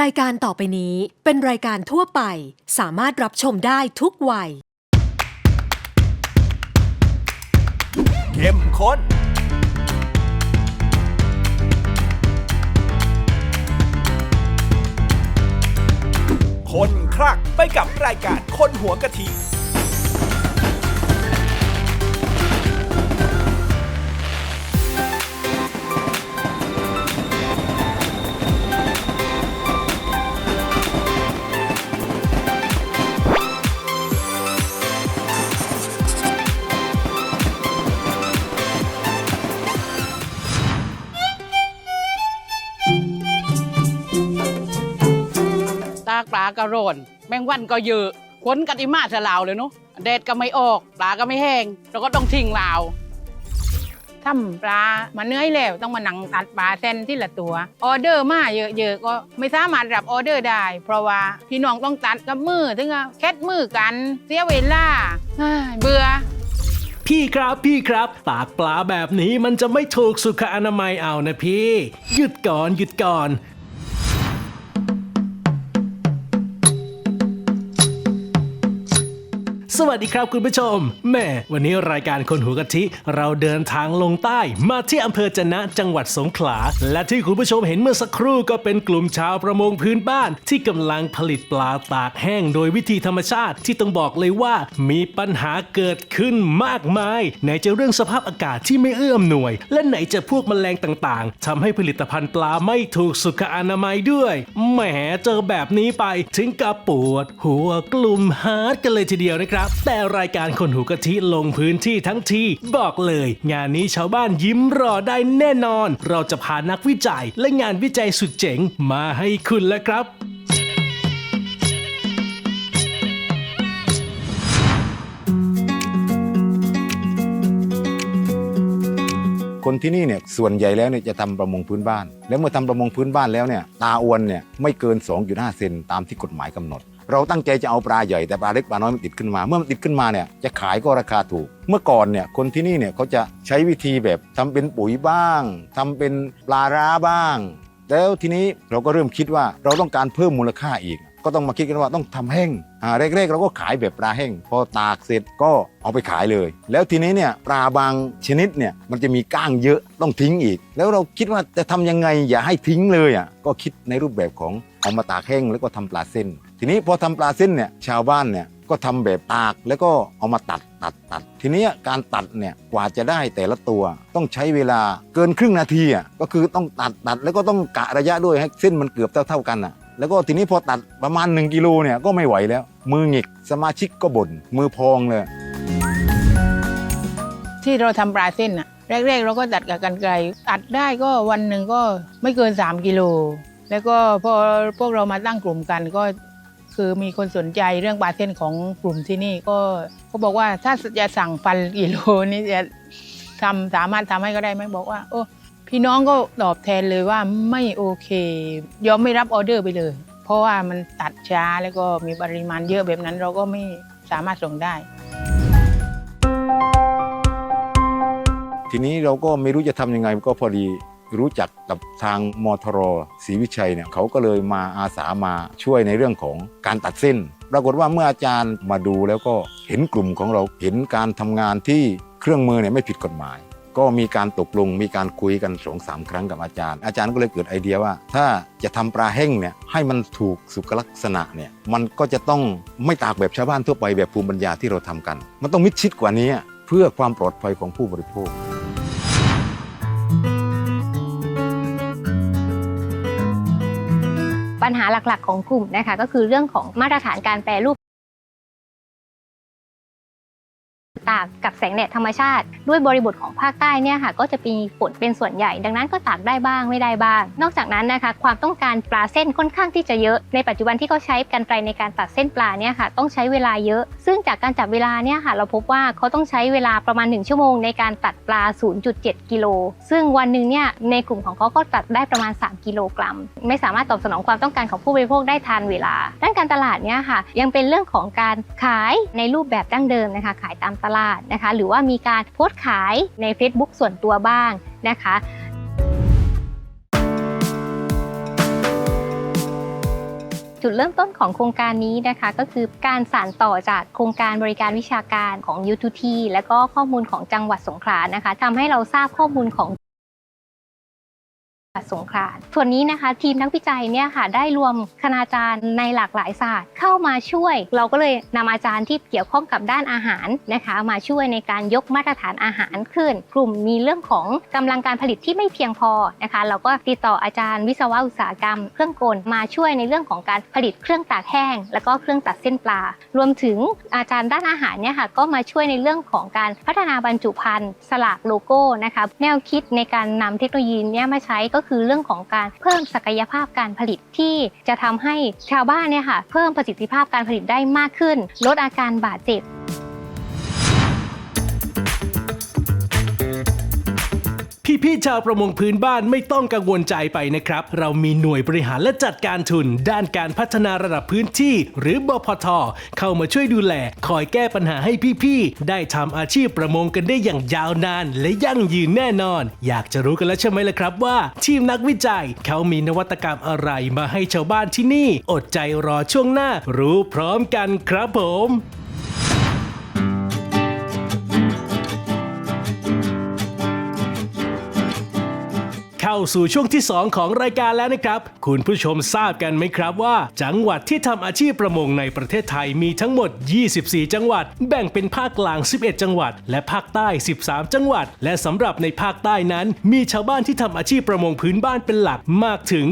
รายการต่อไปนี้เป็นรายการทั่วไป สามารถรับชมได้ทุกวัย เข้มข้น คนคลักไปกับรายการคนหัวกะทิ ปลาก็โรนแมงวันก็เยอะขนกันอีมาจะลาวเลยเนาะแดดก็ไม่ออกปลาก็ไม่แห้งเราก็ต้องทิ้งลาวทำปลามาเนื้อยแล้วต้องมาหนังตัดปลาเส้นที่ละตัว ออเดอร์มาเยอะๆก็ไม่สามารถรับออเดอร์ได้ เพราะว่าพี่น้องต้องตัดกับมือถึงกับแคดมือกัน เสียเวลาเฮ้ยเบื่อพี่ครับพี่ครับตากปลาแบบนี้มันจะไม่ถูกสุขอนามัยเอานะพี่ หยุดก่อนหยุดก่อน สวัสดีครับคุณผู้ชม แม่วันนี้รายการคนหัวกะทิ เราเดินทางลงใต้ มาที่อำเภอจะนะจังหวัดสงขลา และที่คุณผู้ชมเห็นเมื่อสักครู่ก็เป็นกลุ่มชาวประมงพื้นบ้าน ที่กำลังผลิตปลาตากแห้งโดยวิธีธรรมชาติ ที่ต้องบอกเลยว่ามีปัญหาเกิดขึ้นมากมายไหนจะเรื่องสภาพอากาศที่ไม่เอื้อมหน่วย และไหนจะพวกแมลงต่างๆทำให้ผลิตภัณฑ์ปลาไม่ถูกสุขอนามัยด้วยแหมเจอแบบนี้ไปถึงกับปวด หัวกลุ่มฮาร์ดกันเลยทีเดียวนะครับแต่รายการคนหูกะทิลงพื้นที่ทั้งทีบอกเลย งานนี้ชาวบ้านยิ้มรอได้แน่นอน เราจะพานักวิจัยและงานวิจัยสุดเจ๋งมาให้คุณแล้วครับคนที่นี่เนี่ยส่วนใหญ่แล้วเนี่ยจะทำประมงพื้นบ้าน แล้วเมื่อทำประมงพื้นบ้านแล้วเนี่ยตาอวนเนี่ยไม่เกิน 2.5 เซนตามที่กฎหมายกำหนด เราตั้งใจจะเอาปลาใหญ่แต่ปลาเล็กปลาน้อยมันติดขึ้นมา เมื่อมันติดขึ้นมาเนี่ยจะขายก็ราคาถูก เมื่อก่อนเนี่ยคนที่นี่เนี่ยเขาจะใช้วิธีแบบทำเป็นปุ๋ยบ้างทำเป็นปลาร้าบ้าง แล้วทีนี้เราก็เริ่มคิดว่าเราต้องการเพิ่มมูลค่าอีก ก็ต้องมาคิดกันว่าต้องทำแห้งอ่าแรกๆเราก็ขายแบบปลาแห้งพอตากเสร็จก็เอาไปขายเลย แล้วทีนี้เนี่ยปลาบางชนิดเนี่ยมันจะมีก้างเยอะต้องทิ้งอีก แล้วเราคิดว่าจะทำยังไงอย่าให้ทิ้งเลยอะก็คิดในรูปแบบของเอามาตากแห้งแล้วก็ทำปลาเส้น ทีนี้พอทำปลาเส้นเนี่ยชาวบ้านเนี่ยก็ทำแบบตากแล้วก็เอามาตัดตัดตัด ทีนี้การตัดเนี่ยกว่าจะได้แต่ละตัว ต้องใช้เวลาเกินครึ่งนาทีอะก็คือต้องตัดตัดแล้วก็ต้องกะระยะด้วยให้เส้นมันเกือบเท่าเท่ากันอะแล้วก็ทีนี้พอตัดประมาณ 1กิโลเนี่ยก็ไม่ไหวแล้ว มือหงิกสมาชิกก็บ่นมือพองเลย ที่เราทำปลาเส้นอะแรกๆ เราก็ตัดกับกันไกรตัดได้ก็วันหนึ่งก็ไม่เกิน 3 กิโลแล้วก็พอพวกเรามาตั้งกลุ่มกันก็ คือมีคนสนใจเรื่องปลาเส้นของกลุ่มที่นี่ก็เขาบอกว่าถ้าจะสั่งพันกิโลนี่จะทำสามารถทำให้ก็ได้ไหมบอกว่า โอ้พี่น้องก็ตอบแทนเลยว่าไม่โอเค ยอมไม่รับออเดอร์ไปเลย เพราะว่ามันตัดช้าแล้วก็มีปริมาณเยอะแบบนั้นเราก็ไม่สามารถส่งได้ ทีนี้เราก็ไม่รู้จะทำยังไงก็พอดี รู้จักกับทางมทรศรีวิชัยเนี่ยเขาก็เลยมาอาสามาช่วยในเรื่องของการตัดเส้น ปรากฏว่าเมื่ออาจารย์มาดูแล้วก็เห็นกลุ่มของเราเห็นการทำงานที่เครื่องมือเนี่ยไม่ผิดกฎหมาย ก็มีการตกลงมีการคุยกันสองสามครั้งกับอาจารย์ อาจารย์ก็เลยเกิดไอเดียว่า ถ้าจะทำปลาแห้งเนี่ยให้มันถูกสุขลักษณะเนี่ยมันก็จะต้องไม่ตากแบบชาวบ้านทั่วไปแบบภูมิปัญญาที่เราทำกัน มันต้องมิดชิดกว่านี้เพื่อความปลอดภัยของผู้บริโภค ปัญหาหลักๆของกลุ่มนะคะก็คือเรื่องของมาตรฐานการแปรรูป ตากกับแสงแดดธรรมชาติ ด้วยบริบทของภาคใต้เนี่ยค่ะก็จะมีฝนเป็นส่วนใหญ่ ดังนั้นก็ตากได้บ้างไม่ได้บ้าง นอกจากนั้นนะคะความต้องการปลาเส้นค่อนข้างที่จะเยอะ ในปัจจุบันที่เขาใช้กันไกรในการตัดเส้นปลาเนี่ยค่ะต้องใช้เวลาเยอะ ซึ่งจากการจับเวลาเนี่ยค่ะเราพบว่าเขาต้องใช้เวลาประมาณ 1 ชั่วโมง ในการตัดปลา 0.7 กิโล ซึ่งวันหนึ่งเนี่ยในกลุ่มของเขาก็ตัดได้ประมาณ 3 กิโลกรัม ไม่สามารถตอบสนองความต้องการของผู้บริโภคได้ทันเวลา ด้านการตลาดเนี่ยค่ะยังเป็นเรื่องของการขายในรูปแบบดั้งเดิมนะคะขายตามตลาดนะคะ หรือว่ามีการโพสต์ขายใน Facebook ส่วนตัวบ้างนะคะจุดเริ่มต้นของโครงการนี้นะคะก็คือการสานต่อจากโครงการบริการวิชาการของ U2T และก็ข้อมูลของจังหวัดสงขลานะคะทำให้เราทราบข้อมูลของ สงขลาส่วนนี้นะคะทีมนักวิจัยเนี่ยค่ะได้รวมคณาจารย์ในหลากหลายศาสตร์เข้ามาช่วย เราก็เลยนำอาจารย์ที่เกี่ยวข้องกับด้านอาหารนะคะ มาช่วยในการยกมาตรฐานอาหารขึ้น กลุ่มมีเรื่องของกำลังการผลิตที่ไม่เพียงพอนะคะ เราก็ติดต่ออาจารย์วิศวะอุตสาหกรรม เครื่องกลมาช่วยในเรื่องของการผลิตเครื่องตากแห้ง แล้วก็เครื่องตัดเส้นปลา รวมถึงอาจารย์ด้านอาหารเนี่ยค่ะก็มาช่วยในเรื่องของการพัฒนาบรรจุภัณฑ์สลากโลโก้นะคะแนวคิดในการนำเทคโนโลยีเนี้มาใช้ก็คือเรื่องของการเพิ่มศักยภาพการผลิตที่จะทำให้ชาวบ้านเนี่ยค่ะเพิ่มประสิทธิภาพการผลิตได้มากขึ้น ลดอาการบาดเจ็บ พี่ๆชาวประมงพื้นบ้านไม่ต้องกังวลใจไปนะครับ เรามีหน่วยบริหารและจัดการทุน ด้านการพัฒนาระดับพื้นที่ หรือบพท เข้ามาช่วยดูแล คอยแก้ปัญหาให้พี่ๆ ได้ทำอาชีพประมงกันได้อย่างยาวนาน และยั่งยืนแน่นอน อยากจะรู้กันแล้วใช่ไหมล่ะครับว่า ทีมนักวิจัย เขามีนวัตกรรมอะไรมาให้ชาวบ้านที่นี่ อดใจรอช่วงหน้า รู้พร้อมกันครับผม เข้าสู่ช่วงที่ 2 ของรายการแล้วนะครับ คุณผู้ชมทราบกันไหมครับว่า จังหวัดที่ทำอาชีพประมงในประเทศไทยมีทั้งหมด 24 จังหวัด แบ่งเป็นภาคกลาง 11 จังหวัด และภาคใต้ 13 จังหวัด และสำหรับในภาคใต้นั้น มีชาวบ้านที่ทำอาชีพประมงพื้นบ้านเป็นหลักมากถึง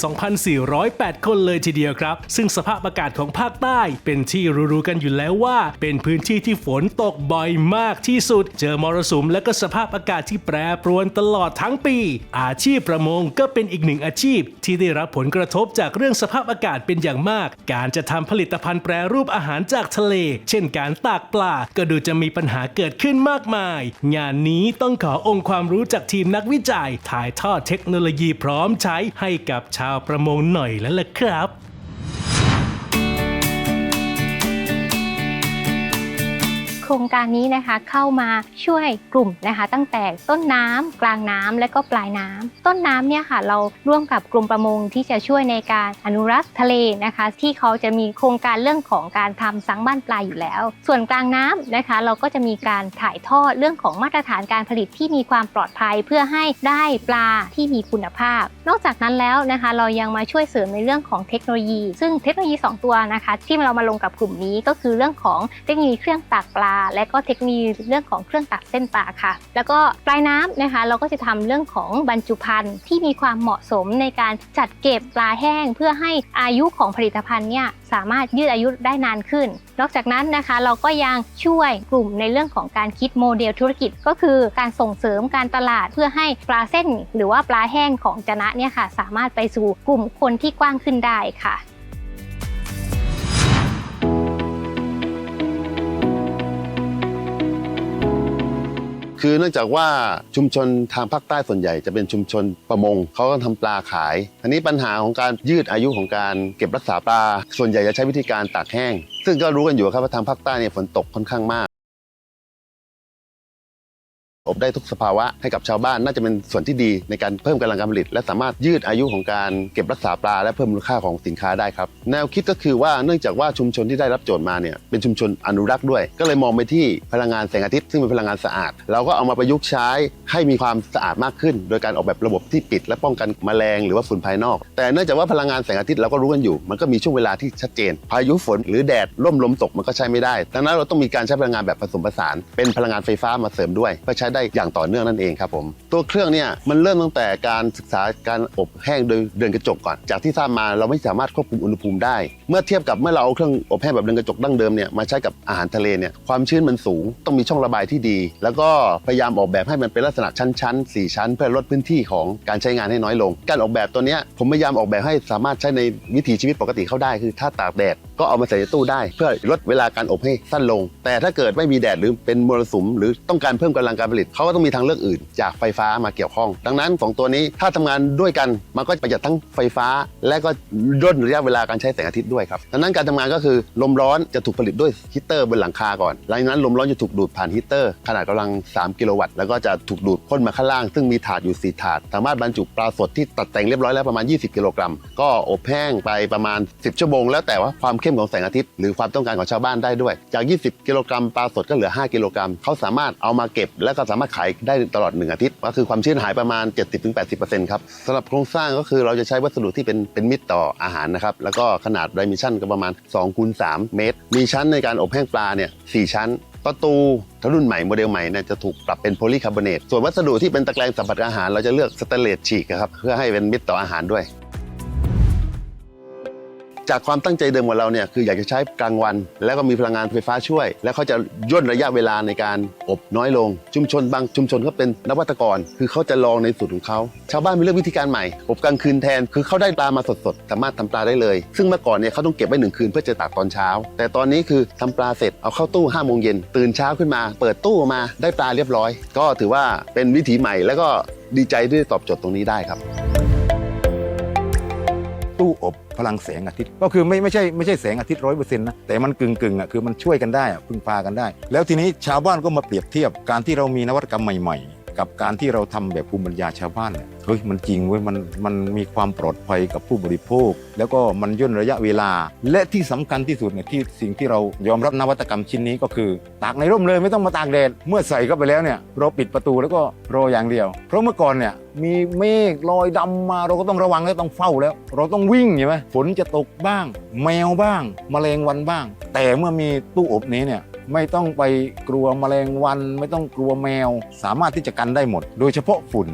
242,408 คนเลยทีเดียวครับ ซึ่งสภาพอากาศของภาคใต้เป็นที่รู้ๆกันอยู่แล้วว่า เป็นพื้นที่ที่ฝนตกบ่อยมากที่สุด เจอมรสุมและก็สภาพอากาศที่แปรปรวนตลอดทั้งปี อาชีพประมงก็เป็นอีกหนึ่งอาชีพ ที่ได้รับผลกระทบจากเรื่องสภาพอากาศเป็นอย่างมาก การจะทำผลิตภัณฑ์แปรรูปอาหารจากทะเล เช่นการตากปลา ก็ดูจะมีปัญหาเกิดขึ้นมากมาย งานนี้ต้องขอองค์ความรู้จากทีมนักวิจัย ถ่ายทอดเทคโนโลยีพร้อมใช้ให้กับชาวประมงหน่อยแล้วล่ะครับ โครงการนี้นะคะเข้ามาช่วยกลุ่มนะคะ ตั้งแต่ต้นน้ำกลางน้ำและก็ปลายน้ำต้นน้ำเนี่ยค่ะเราร่วมกับกลุ่มประมงที่จะช่วยในการอนุรักษ์ทะเลนะคะ ที่เขาจะมีโครงการเรื่องของการทำสังบ้านปลาอยู่แล้ว ส่วนกลางน้ำนะคะ เราก็จะมีการถ่ายทอดเรื่องของมาตรฐานการผลิตที่มีความปลอดภัยเพื่อให้ได้ปลาที่มีคุณภาพ นอกจากนั้นแล้วนะคะ เรายังมาช่วยเสริมในเรื่องของเทคโนโลยี ซึ่งเทคโนโลยี 2 ตัวนะคะ ที่เรามาลงกับกลุ่มนี้ก็คือเรื่องของเทคโนโลยีเครื่องตากปลาและก็เทคนโลยีเรื่องของเครื่องตัดเส้นปลาค่ะ แล้วก็ปลายน้ำนะคะ เราก็จะทำเรื่องของบรรจุภัณฑ์ที่มีความเหมาะสมในการจัดเก็บปลาแห้ง เพื่อให้อายุของผลิตภัณฑ์เนี่ยสามารถยืดอายุได้นานขึ้น นอกจากนั้นนะคะเราก็ยังช่วยกลุ่มในเรื่องของการคิดโมเดลธุรกิจก็คือการส่งเสริมการตลาดเพื่อให้ปลาเส้น หรือว่าปลาแห้งของจนะเนี่ยค่ะ สามารถไปสู่กลุ่มคนที่กว้างขึ้นได้ค่ะ คือเนื่องจากว่าชุมชนทางภาคใต้ส่วนใหญ่จะเป็นชุมชนประมงเขาก็ทำปลาขายทีนี้ปัญหาของการยืดอายุของการเก็บรักษาปลาส่วนใหญ่จะใช้วิธีการตากแห้ง ซึ่งก็รู้กันอยู่ครับว่าทางภาคใต้เนี่ยฝนตกค่อนข้างมาก อบได้ทุกสภาวะให้กับชาวบ้านน่าจะเป็นส่วนที่ดีในการเพิ่มกำลังการผลิต และสามารถยืดอายุของการเก็บรักษาปลาและเพิ่มมูลค่าของสินค้าได้ครับแนวคิดก็คือว่าเนื่องจากว่าชุมชนที่ได้รับโจทย์มาเนี่ยเป็นชุมชนอนุรักษ์ด้วย ก็เลยมองไปที่พลังงานแสงอาทิตย์ซึ่งเป็นพลังงานสะอาด เราก็เอามาประยุกต์ใช้ให้มีความสะอาดมากขึ้น โดยการออกแบบระบบที่ปิด และป้องกันแมลงหรือว่าฝุ่นภายนอก แต่เนื่องจากว่าพลังงานแสงอาทิตย์เราก็รู้กันอยู่ มันก็มีช่วงเวลาที่ชัดเจน พายุฝนหรือแดดร่มลมตกมันก็ใช้ไม่ได้ดังนั้นเราต้องมีการใช้พลังงานแบบผสมผสาน เป็นพลังงานไฟฟ้ามาเสริมด้วยเพื่อใช้ได้อย่างต่อเนื่องนั่นเองครับผมตัวเครื่องเนี่ยมันเริ่มตั้งแต่การศึกษาการอบแห้งโดยเรือนกระจกก่อน จากที่ทราบมาเราไม่สามารถควบคุมอุณหภูมิได้ เมื่อเทียบกับเมื่อเราเอาเครื่องอบแห้งแบบเรือนกระจกดั้งเดิมเนี่ยมาใช้กับอาหารทะเลเนี่ยความชื้นมันสูง ต้องมีช่องระบายที่ดี แล้วก็พยายามออกแบบให้มันเป็นลักษณะชั้นๆสี่ชั้น เพื่อลดพื้นที่ของการใช้งานให้น้อยลง การออกแบบตัวเนี้ยผมพยายามออกแบบให้สามารถใช้ในวิถีชีวิตปกติเข้าได้คือถ้าตากแดด ก็เอามาใส่ในตู้ได้ เพื่อลดเวลาการอบให้สั้นลง แต่ถ้าเกิดไม่มีแดดหรือเป็นมรสุม หรือต้องการเพิ่มกำลังการผลิตเขาก็ต้องมีทางเลือกอื่น จากไฟฟ้ามาเกี่ยวข้อง ดังนั้นสองตัวนี้ถ้าทำงานด้วยกันมันก็ประหยัดทั้งไฟฟ้า และก็ย่นระยะเวลาการใช้แสงอาทิตย์ด้วยครับดังนั้นการทำงานก็คือลมร้อนจะถูกผลิตด้วยฮีเตอร์บนหลังคาก่อนหลังจากนั้นลมร้อนจะถูกดูดผ่านฮีเตอร์ขนาดกำลัง 3 กิโลวัตต์แล้วก็จะถูกดูดพ่นมาข้างล่าง ซึ่งมีถาดอยู่ 4 ถาด สามารถบรรจุปลาสดที่ตัดแต่งเรียบร้อยแล้วประมาณ 20 กิโลกรัม ก็อบแห้งไปประมาณ 10 ชั่วโมงแล้วแต่ว่าความเข้มของแสงอาทิตย์หรือความต้องการของชาวบ้านได้ด้วย จาก 20 กิโลกรัมปลาสดก็เหลือ 5 กิโลกรัมเขาสามารถเอามาเก็บ และก็สามารถขายได้ตลอด 1 อาทิตย์ ก็คือความชื้นหายประมาณ 70-80%ครับสำหรับโครงสร้างก็คือเราจะใช้วัสดุที่เป็นเป็นมิตรต่ออาหารนะครับแล้วก็ขนาดดิเมนชันก็ประมาณ2คูณ3เมตร มีชั้นในการอบแห้งปลาเนี่ย4ชั้นประตูถ้ารุ่นใหม่โมเดลใหม่เนี่ยจะถูกปรับเป็นโพลีคาร์บอเนตส่วนวัสดุที่เป็นตะแกรงสัมผัสอาหาร เราจะเลือกสแตนเลสฉีกครับเพื่อให้เป็นมิตรต่ออาหารด้วย จากความตั้งใจเดิมของเราเนี่ยคืออยากจะใช้กลางวัน แล้วก็มีพลังงานไฟฟ้าช่วย แล้วเขาจะย่นระยะเวลาในการอบน้อยลง ชุมชนบางชุมชนเขาเป็นนวัตกร คือเขาจะลองในสูตรของเขาชาวบ้านมีเลือกวิธีการใหม่ อบกลางคืนแทนคือเขาได้ปลามาสดๆสามารถทำปลาได้เลย ซึ่งเมื่อก่อนเนี่ยเขาต้องเก็บไว้หนึ่งคืนเพื่อจะตากตอนเช้า แต่ตอนนี้คือทำปลาเสร็จเอาเข้าตู้5้าโมงเย็นตื่นเช้าขึ้นมา เปิดตู้มาได้ปลาเรียบร้อย ก็ถือว่าเป็นวิถีใหม่แล้วก็ดีใจที่ตอบโจทย์ตรงนี้ได้ครับ ตู้อบพลังแสงอาทิตย์ ก็คือไม่ไม่ใช่ไม่ใช่แสงอาทิตย์ร้อยเปอร์เซ็นต์นะแต่มันกึ่งกึ่งอะคือมันช่วยกันได้อะพึ่งพากันได้ แล้วทีนี้ชาวบ้านก็มาเปรียบเทียบการที่เรามีนวัตกรรมใหม่ๆ กับการที่เราทำแบบภูมิปัญญาชาวบ้านเนี่ยเฮ้ยมันจริงเว้ยมันมันมีความปลอดภัยกับผู้บริโภค แล้วก็มันย่นระยะเวลา และที่สำคัญที่สุดเนี่ยที่สิ่งที่เรายอมรับนวัตกรรมชิ้นนี้ก็คือ ตากในร่มเลยไม่ต้องมาตากแดดเมื่อใส่เข้าไปแล้วเนี่ยเราปิดประตูแล้วก็รออย่างเดียว เพราะเมื่อก่อนเนี่ยมีเมฆลอยดำมาเราก็ต้องระวังและต้องเฝ้าแล้ว เราต้องวิ่งใช่ไหมฝนจะตกบ้าง แมวบ้างแมลงวันบ้าง แต่เมื่อมีตู้อบนี้เนี่ย ไม่ต้องไปกลัวแมลงวัน ไม่ต้องกลัวแมว สามารถที่จะกันได้หมด โดยเฉพาะฝุ่น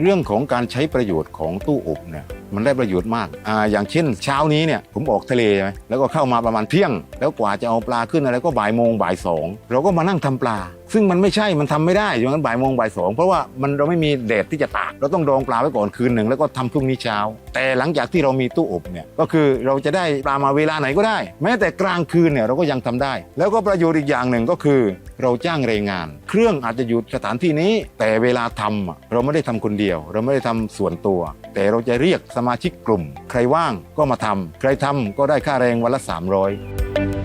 เรื่องของการใช้ประโยชน์ของตู้อบเนี่ยมันได้ประโยชน์มากอ่าอย่างเช่น เช้านี้เนี่ยผมออกทะเลใช่ไหมแล้วก็เข้ามาประมาณเที่ยง แล้วกว่าจะเอาปลาขึ้นอะไรก็บ่ายโมงบ่ายสองเราก็มานั่งทำปลา ซึ่งมันไม่ใช่มันทำไม่ได้อย่างนั้นบ่ายโมงบ่ายสองเพราะว่ามันเราไม่มีแดดที่จะตากเราต้องดองปลาไว้ก่อนคืนหนึ่งแล้วก็ทำพรุ่งนี้เช้า แต่หลังจากที่เรามีตู้อบเนี่ยก็คือเราจะได้ปลามาเวลาไหนก็ได้ แม้แต่กลางคืนเนี่ยเราก็ยังทำได้ แล้วก็ประโยชน์อีกอย่างหนึ่งก็คือ เราจ้างแรงงาน เครื่องอาจจะอยู่สถานที่นี้ แต่เวลาทำเราไม่ได้ทำคนเดียว เราไม่ได้ทำส่วนตัว แต่เราจะเรียกสมาชิกกลุ่ม ใครว่างก็มาทำใครทำก็ได้ค่าแรงวันละ 300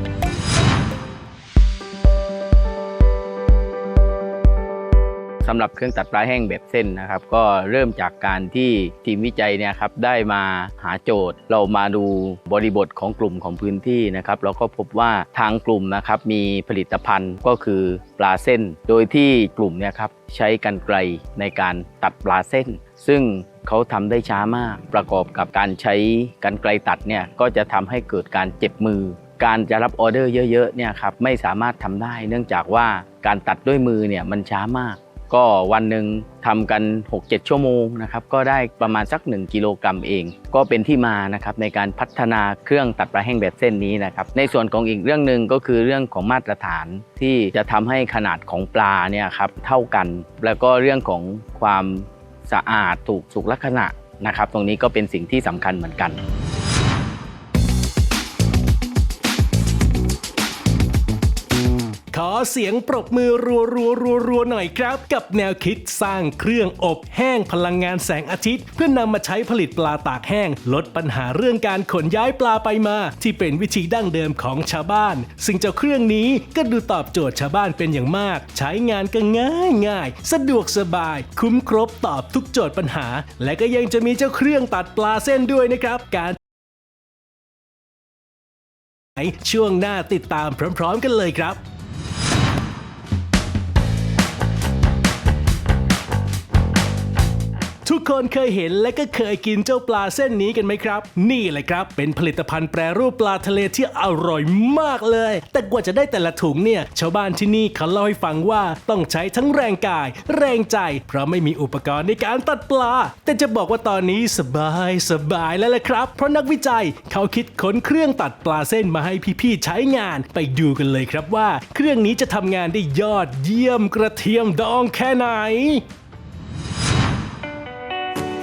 สำหรับเครื่องตัดปลาแห้งแบบเส้นนะครับ ก็เริ่มจากการที่ทีมวิจัยเนี่ยครับได้มาหาโจทย์ เรามาดูบริบทของกลุ่มของพื้นที่นะครับเราก็พบว่าทางกลุ่มนะครับมีผลิตภัณฑ์ก็คือปลาเส้น โดยที่กลุ่มเนี่ยครับใช้กันไกลในการตัดปลาเส้น ซึ่งเขาทำได้ช้ามาก ประกอบกับการใช้กันไกลตัดเนี่ยก็จะทำให้เกิดการเจ็บมือ การจะรับออเดอร์เยอะๆเนี่ยครับไม่สามารถทำได้ เนื่องจากว่าการตัดด้วยมือเนี่ยมันช้ามาก ก็วันหนึ่งทำกัน 6-7 ชั่วโมงนะครับก็ได้ประมาณสัก 1 กิโลกรัมเอง ก็เป็นที่มานะครับในการพัฒนาเครื่องตัดปลาแห้งแบบเส้นนี้นะครับในส่วนของอีกเรื่องหนึ่งก็คือเรื่องของมาตรฐานที่จะทำให้ขนาดของปลาเนี่ยครับเท่ากัน แล้วก็เรื่องของความสะอาดถูกสุขลักษณะนะครับ ตรงนี้ก็เป็นสิ่งที่สำคัญเหมือนกัน เสียงปรบมือรัวรัวรัวรัวๆหน่อยครับ กับแนวคิดสร้างเครื่องอบแห้งพลังงานแสงอาทิตย์ เพื่อนำมาใช้ผลิตปลาตากแห้ง ลดปัญหาเรื่องการขนย้ายปลาไปมา ที่เป็นวิธีดั้งเดิมของชาวบ้าน ซึ่งเจ้าเครื่องนี้ก็ดูตอบโจทย์ชาวบ้านเป็นอย่างมาก ใช้งานก็ง่ายง่ายสะดวกสบาย คุ้มครบตอบทุกโจทย์ปัญหา และก็ยังจะมีเจ้าเครื่องตัดปลาเส้นด้วยนะครับการช่วงหน้าติดตามพร้อม ๆ กันเลยครับ ทุกคนเคยเห็นและก็เคยกินเจ้าปลาเส้นนี้กันไหมครับ นี่แหละครับ เป็นผลิตภัณฑ์แปรรูปปลาทะเลที่อร่อยมากเลย แต่กว่าจะได้แต่ละถุงเนี่ย ชาวบ้านที่นี่เขาเล่าให้ฟังว่าต้องใช้ทั้งแรงกาย แรงใจ เพราะไม่มีอุปกรณ์ในการตัดปลา แต่จะบอกว่าตอนนี้สบายสบายแล้วละครับ เพราะนักวิจัยเขาคิดค้นเครื่องตัดปลาเส้นมาให้พี่ๆใช้งาน ไปดูกันเลยครับว่า เครื่องนี้จะทำงานได้ยอดเยี่ยมกระเทียมดองแค่ไหน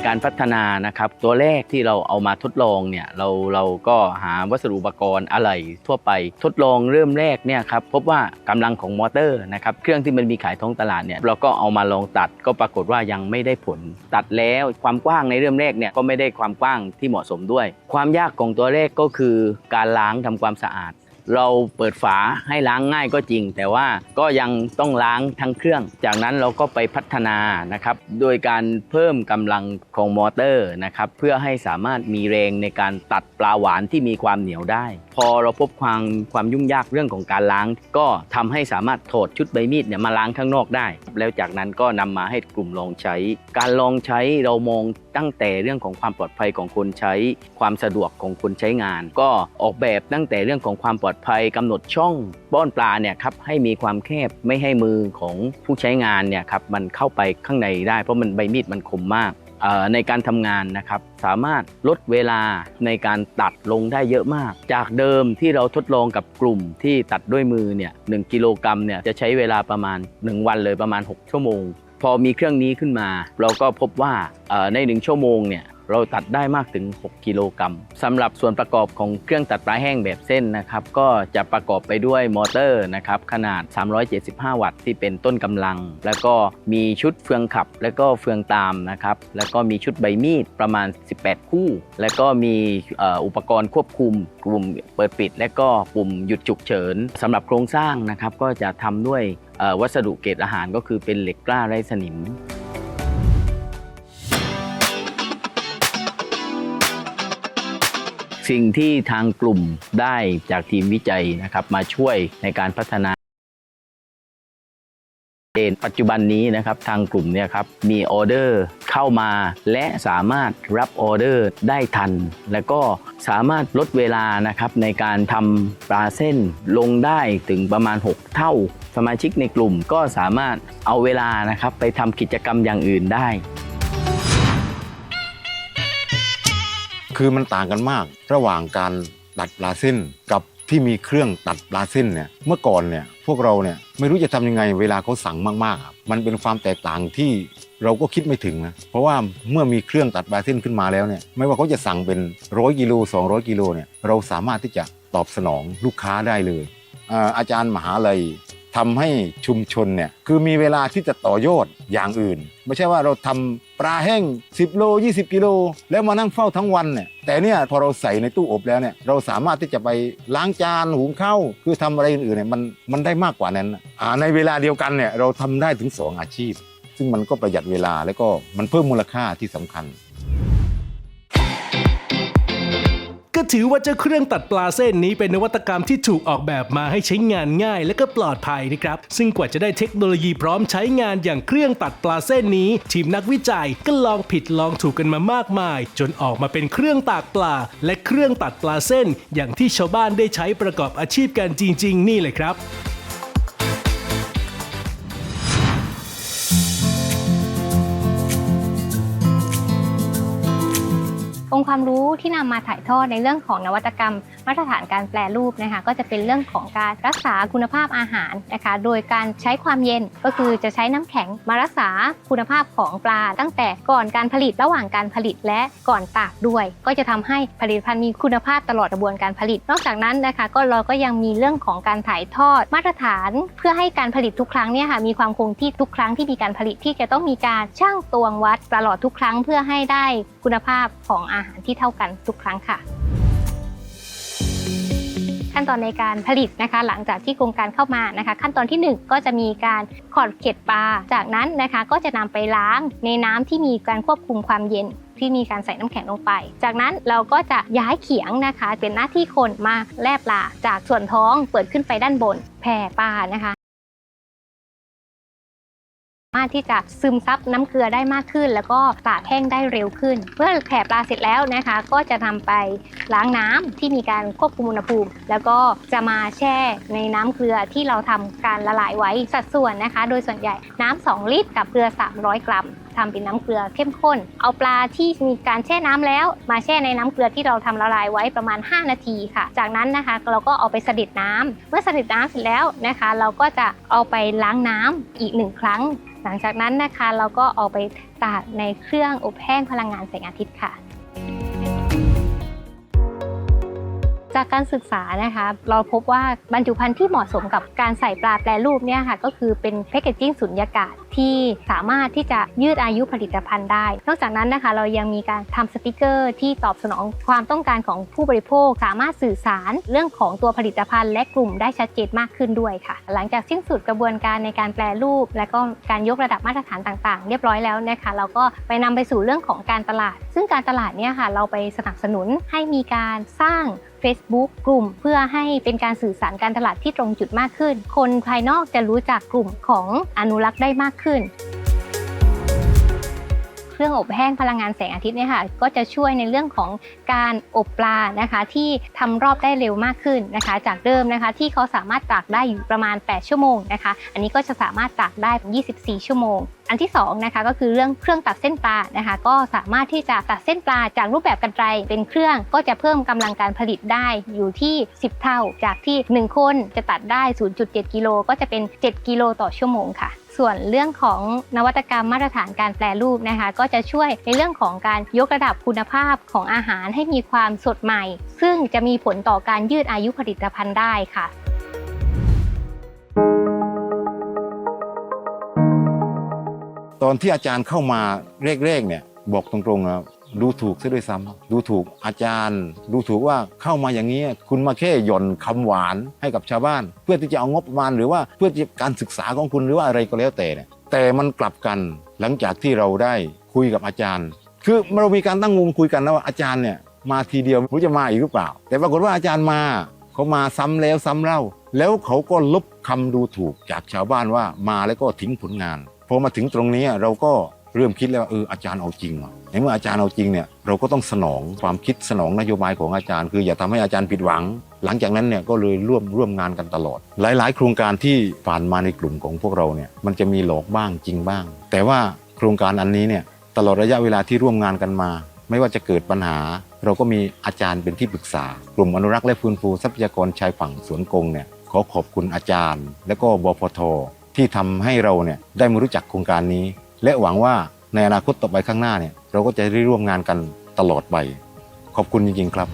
การพัฒนานะครับตัวแรกที่เราเอามาทดลองเนี่ยเราเราก็หาวัสดุอุปกรณ์อะไหล่ทั่วไปทดลองเริ่มแรกเนี่ยครับพบว่ากำลังของมอเตอร์นะครับเครื่องที่มันมีขายท้องตลาดเนี่ยเราก็เอามาลองตัดก็ปรากฏว่ายังไม่ได้ผลตัดแล้วความกว้างในเริ่มแรกเนี่ยก็ไม่ได้ความกว้างที่เหมาะสมด้วย ความยากของตัวแรกก็คือการล้างทำความสะอาด เราเปิดฝาให้ล้างง่ายก็จริง แต่ว่าก็ยังต้องล้างทั้งเครื่อง จากนั้นเราก็ไปพัฒนานะครับโดยการเพิ่มกำลังของมอเตอร์นะครับเพื่อให้สามารถมีแรงในการตัดปลาหวานที่มีความเหนียวได้ พอเราพบความความยุ่งยากเรื่องของการล้าง ก็ทำให้สามารถถอดชุดใบมีดเนี่ยมาล้างข้างนอกได้ แล้วจากนั้นก็นำมาให้กลุ่มลองใช้ การลองใช้เรามอง ตั้งแต่เรื่องของความปลอดภัยของคนใช้ ความสะดวกของคนใช้งาน ก็ออกแบบตั้งแต่เรื่องของความปลอดภัยกำหนดช่องป้อนปลาเนี่ยครับให้มีความแคบไม่ให้มือของผู้ใช้งานเนี่ยครับมันเข้าไปข้างในได้เพราะมันใบมีดมันคมมากในการทำงานนะครับสามารถลดเวลาในการตัดลงได้เยอะมาก จากเดิมที่เราทดลองกับกลุ่มที่ตัดด้วยมือเนี่ยหกิโลกรัมเนี่ยจะใช้เวลาประมาณ 1 วันเลยประมาณ 6 ชั่วโมง พอมีเครื่องนี้ขึ้นมา เราก็พบว่าในหนึ่งชั่วโมงเนี่ย เราตัดได้มากถึง 6 กิโลกรัมสำหรับส่วนประกอบของเครื่องตัดปลาแห้งแบบเส้นนะครับ ก็จะประกอบไปด้วยมอเตอร์นะครับขนาด 375 วัตต์ที่เป็นต้นกำลัง แล้วก็มีชุดเฟืองขับ แล้วก็เฟืองตามนะครับแล้วก็มีชุดใบมีดประมาณ 18 คู่ แล้วก็มีอุปกรณ์ควบคุมปุ่มเปิดปิด และก็ปุ่มหยุดฉุกเฉินสำหรับโครงสร้างนะครับก็จะทำด้วยวัสดุเกรดอาหารก็คือเป็นเหล็กกล้าไร้สนิม สิ่งที่ทางกลุ่มได้จากทีมวิจัยนะครับมาช่วยในการพัฒนาเองปัจจุบันนี้นะครับทางกลุ่มเนี่ยครับมีออเดอร์เข้ามาและสามารถรับออเดอร์ได้ทัน แล้วก็สามารถลดเวลานะครับในการทำปลาเส้นลงได้ถึงประมาณ 6 เท่า สมาชิกในกลุ่มก็สามารถเอาเวลานะครับไปทำกิจกรรมอย่างอื่นได้ คือมันต่างกันมาก ระหว่างการตัดปลาเส้นกับที่มีเครื่องตัดปลาเส้นเนี่ยเมื่อก่อนเนี่ยพวกเราเนี่ยไม่รู้จะทำยังไงเวลาเขาสั่งมากๆอะมันเป็นความแตกต่างที่เราก็คิดไม่ถึงนะเพราะว่าเมื่อมีเครื่องตัดปลาเส้นขึ้นมาแล้วเนี่ยไม่ว่าเขาจะสั่งเป็นร้อยกิโล200 กิโลเนี่ยเราสามารถที่จะตอบสนองลูกค้าได้เลยอาอาจารย์มหาลัย ทำให้ชุมชนเนี่ยคือมีเวลาที่จะต่อยอดอย่างอื่น ไม่ใช่ว่าเราทำปลาแห้ง 10 โล 20 กิโล แล้วมานั่งเฝ้าทั้งวันเนี่ยแต่เนี่ยพอเราใส่ในตู้อบแล้วเนี่ยเราสามารถที่จะไปล้างจานหุงข้าวคือทำอะไรอื่นๆเนี่ยมันมันได้มากกว่านั้นน่ะอ่าในเวลาเดียวกันเนี่ยเราทำได้ถึง 2 อาชีพ ซึ่งมันก็ประหยัดเวลาแล้วก็มันเพิ่มมูลค่าที่สำคัญ ก็ถือว่าเจ้าเครื่องตัดปลาเส้นนี้เป็นนวัตกรรมที่ถูกออกแบบมาให้ใช้งานง่าย และก็ปลอดภัยนะครับ ซึ่งกว่าจะได้เทคโนโลยีพร้อมใช้งานอย่างเครื่องตัดปลาเส้นนี้ ทีมนักวิจัยก็ลองผิดลองถูกกันมามากมาย จนออกมาเป็นเครื่องตากปลา และเครื่องตัดปลาเส้น อย่างที่ชาวบ้านได้ใช้ประกอบอาชีพกันจริง ๆ นี่เลยครับ องค์ความรู้ที่นำมาถ่ายทอดในเรื่องของนวัตกรรม มาตรฐานการแปลรูปนะคะ ก็จะเป็นเรื่องของการรักษาคุณภาพอาหารนะคะ โดยการใช้ความเย็นก็คือจะใช้น้ำแข็งมารักษาคุณภาพของปลา ตั้งแต่ก่อนการผลิตระหว่างการผลิตและก่อนตากด้วย ก็จะทำให้ผลิตภัณฑ์มีคุณภาพตลอดกระบวนการผลิต นอกจากนั้นนะคะ ก็เราก็ยังมีเรื่องของการถ่ายทอดมาตรฐาน เพื่อให้การผลิตทุกครั้งเนี่ยค่ะมีความคงที่ทุกครั้งที่มีการผลิตที่จะต้องมีการช่างตวงวัดตลอดทุกครั้งเพื่อให้ได้ คุณภาพของอาหารที่เท่ากันทุกครั้งค่ะ ขั้นตอนในการผลิตนะคะ หลังจากที่โครงการเข้ามานะคะ ขั้นตอนที่ 1 ก็จะมีการขอดเกล็ดปลาจากนั้นนะคะ ก็จะนำไปล้างในน้ำที่มีการควบคุมความเย็นที่มีการใส่น้ำแข็งลงไป จากนั้นเราก็จะย้ายเขียงนะคะ เป็นหน้าที่คนมาแล่ปลาจากส่วนท้องเปิดขึ้นไปด้านบนแผ่ปลานะคะามารถที่จะซึมซับน้ำเกลือได้มากขึ้น แล้วก็ตากแห้งได้เร็วขึ้น เมื่อแผ่ปลาเสร็จแล้วนะคะ ก็จะนำไปล้างน้ำที่มีการควบคุมอุณหภูมิ แล้วก็จะมาแช่ในน้ำเกลือที่เราทำการละลายไว้สัดส่วนนะคะ โดยส่วนใหญ่น้ำ2ลิตรกับเกลือ 300 กรัม ทำเป็นน้ำเกลือเข้มข้น เอาปลาที่มีการแช่น้ำแล้ว มาแช่ในน้ำเกลือที่เราทำละลายไว้ประมาณ 5 นาทีค่ะ จากนั้นนะคะเราก็เอาไปสดิดน้ำเมื่อสดิดน้ำเสร็จแล้วนะคะ เราก็จะเอาไปล้างน้ำอีกหนึ่งครั้ง หลังจากนั้นนะคะเราก็เอาไปตากในเครื่องอบแห้งพลังงานแสงอาทิตย์ค่ะจากการศึกษานะคะเราพบว่าบรรจุภัณฑ์ที่เหมาะสมกับการใส่ปลาแปรรูปเนี่ยค่ะก็คือเป็นแพคเกจจิ้งสุญญากาศ ที่สามารถที่จะยืดอายุผลิตภัณฑ์ได้ นอกจากนั้นนะคะเรายังมีการทำสติกเกอร์ ที่ตอบสนองความต้องการของผู้บริโภค สามารถสื่อสารเรื่องของตัวผลิตภัณฑ์ และกลุ่มได้ชัดเจนมากขึ้นด้วยค่ะ หลังจากสิ้นสุดกระบวนการในการแปรรูป และก็การยกระดับมาตรฐานต่าง ๆ เรียบร้อยแล้วนะคะเราก็ไปนำไปสู่เรื่องของการตลาด ซึ่งการตลาดเนี่ยค่ะเราไปสนับสนุนให้มีการสร้าง Facebook กลุ่มเพื่อให้เป็นการสื่อสารการตลาดที่ตรงจุดมากขึ้น คนภายนอกจะรู้จักกลุ่มของอนุรักษ์ได้มากขึ้นเครื่องอบแห้งพลังงานแสงอาทิตย์เนี่ยค่ะก็จะช่วยในเรื่องของการอบปลานะคะ ที่ทำรอบได้เร็วมากขึ้นนะคะ จากเดิมนะคะที่เขาสามารถตากได้อยู่ประมาณ 8 ชั่วโมงนะคะ อันนี้ก็จะสามารถตากได้ 24 ชั่วโมงอันที่2นะคะก็คือเรื่องเครื่องตัดเส้นปลานะคะ ก็สามารถที่จะตัดเส้นปลาจากรูปแบบกันไกรเป็นเครื่องก็จะเพิ่มกำลังการผลิตได้อยู่ที่ 10 เท่า จากที่ 1 คนจะตัดได้ 0.7 กิโลก็จะเป็น 7 กิโลต่อชั่วโมงค่ะ ส่วนเรื่องของนวัตกรรมมาตรฐานการแปรรูปนะคะ ก็จะช่วยในเรื่องของการยกระดับคุณภาพของอาหารให้มีความสดใหม่ ซึ่งจะมีผลต่อการยืดอายุผลิตภัณฑ์ได้ค่ะตอนที่อาจารย์เข้ามาแรกๆเนี่ยบอกตรงๆนะ ดูถูกซะด้วยซ้ำดูถูกอาจารย์ ดูถูกว่าเข้ามาอย่างนี้ คุณมาแค่หย่อนคำหวานให้กับชาวบ้าน เพื่อที่จะเอางบประมาณหรือว่าเพื่อการศึกษาของคุณหรือว่าอะไรก็แล้วแต่เนี่ยแต่มันกลับกันหลังจากที่เราได้คุยกับอาจารย์ คือเรามีการตั้งวงคุยกันนะว่าอาจารย์เนี่ยมาทีเดียวรู้จะมาอีกหรือเปล่า แต่ปรากฏว่าอาจารย์มาเขามาซ้ำแล้วซ้ำเล่า แล้วเขาก็ลบคำดูถูกจากชาวบ้านว่ามาแล้วก็ทิ้งผลงานพอมาถึงตรงนี้เราก็ เริ่มคิดแล้วว่าเอออาจารย์เอาจริงว่ะในเมื่ออาจารย์เอาจริงเนี่ยเราก็ต้องสนองความคิดสนองนโยบายของอาจารย์ คืออย่าทำให้อาจารย์ผิดหวัง หลังจากนั้นเนี่ยก็เลยร่วมร่วมงานกันตลอด หลาย ๆ โครงการที่ผ่านมาในกลุ่มของพวกเราเนี่ยมันจะมีหลอกบ้างจริงบ้าง แต่ว่าโครงการอันนี้เนี่ยตลอดระยะเวลาที่ร่วมงานกันมา ไม่ว่าจะเกิดปัญหา เราก็มีอาจารย์เป็นที่ปรึกษา กลุ่มอนุรักษ์และฟื้นฟูทรัพยากรชายฝั่งสวนกงเนี่ยขอขอบคุณอาจารย์ และก็บพทที่ทำให้เราเนี่ยได้มารู้จักโครงการนี้ และหวังว่าในอนาคตต่อไปข้างหน้าเนี่ยเราก็จะได้ร่วมงานกันตลอดไป ขอบคุณจริงๆครับ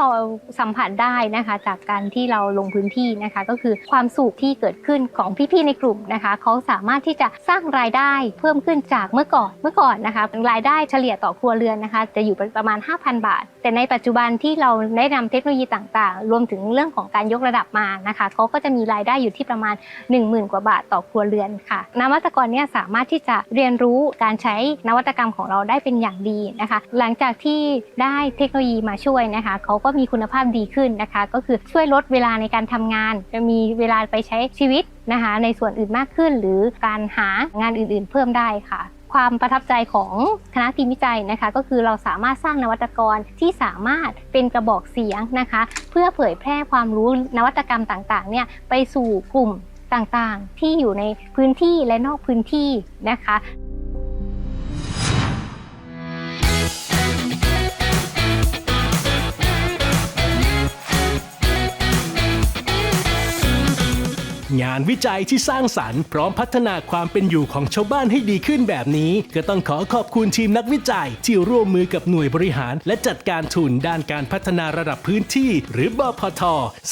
เราสัมผัสได้นะคะ จากการที่เราลงพื้นที่นะคะ ก็คือความสุขที่เกิดขึ้นของพี่ๆในกลุ่มนะคะเขาสามารถที่จะสร้างรายได้เพิ่มขึ้นจากเมื่อก่อนเมื่อก่อนนะคะรายได้เฉลี่ยต่อครัวเรือนนะคะ จะอยู่ประมาณ 5,000 บาท แต่ในปัจจุบันที่เราได้นำเทคโนโลยีต่างๆ รวมถึงเรื่องของการยกระดับมานะคะเขาก็จะมีรายได้อยู่ที่ประมาณ 10,000 กว่าบาทต่อครัวเรือนค่ะนวัตกรเนี่ยสามารถที่จะเรียนรู้การใช้นวัตกรรมของเราได้เป็นอย่างดีนะคะ หลังจากที่ได้เทคโนโลยีมาช่วยนะคะเขาก็็มีคุณภาพดีขึ้นนะคะ ก็คือช่วยลดเวลาในการทำงาน จะมีเวลาไปใช้ชีวิตนะคะ ในส่วนอื่นมากขึ้น หรือการหางานอื่นๆ เพิ่มได้ค่ะความประทับใจของคณะทีมวิจัยนะคะ ก็คือเราสามารถสร้างนวัตกรที่สามารถเป็นกระบอกเสียงนะคะ เพื่อเผยแพร่ความรู้นวัตกรรมต่างๆเนี่ยไปสู่กลุ่มต่างๆ ที่อยู่ในพื้นที่และนอกพื้นที่นะคะ งานวิจัยที่สร้างสรรค์พร้อมพัฒนาความเป็นอยู่ของชาวบ้านให้ดีขึ้นแบบนี้ ก็ต้องขอขอบคุณทีมนักวิจัย ที่ร่วมมือกับหน่วยบริหาร และจัดการทุนด้านการพัฒนาระดับพื้นที่ หรือบพท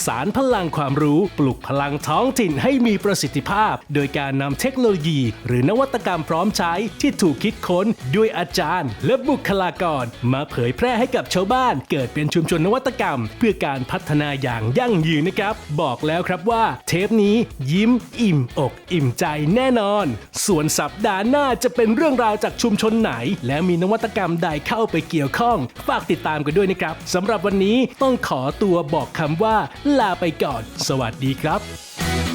สารพลังความรู้ปลุกพลังท้องถิ่นให้มีประสิทธิภาพ โดยการนำเทคโนโลยี หรือนวัตกรรมพร้อมใช้ที่ถูกคิดค้นด้วยอาจารย์ และบุคลากร มาเผยแพร่ให้กับชาวบ้าน เกิดเป็นชุมชนนวัตกรรม เพื่อการพัฒนาอย่างยั่งยืนนะครับ บอกแล้วครับว่า เทปนี้ยิ้มอิ่มอกอิ่มใจแน่นอน ส่วนสัปดาห์หน้าจะเป็นเรื่องราวจากชุมชนไหน และมีนวัตกรรมใดเข้าไปเกี่ยวข้อง ฝากติดตามกันด้วยนะครับสำหรับวันนี้ต้องขอตัวบอกคำว่า ลาไปก่อน สวัสดีครับ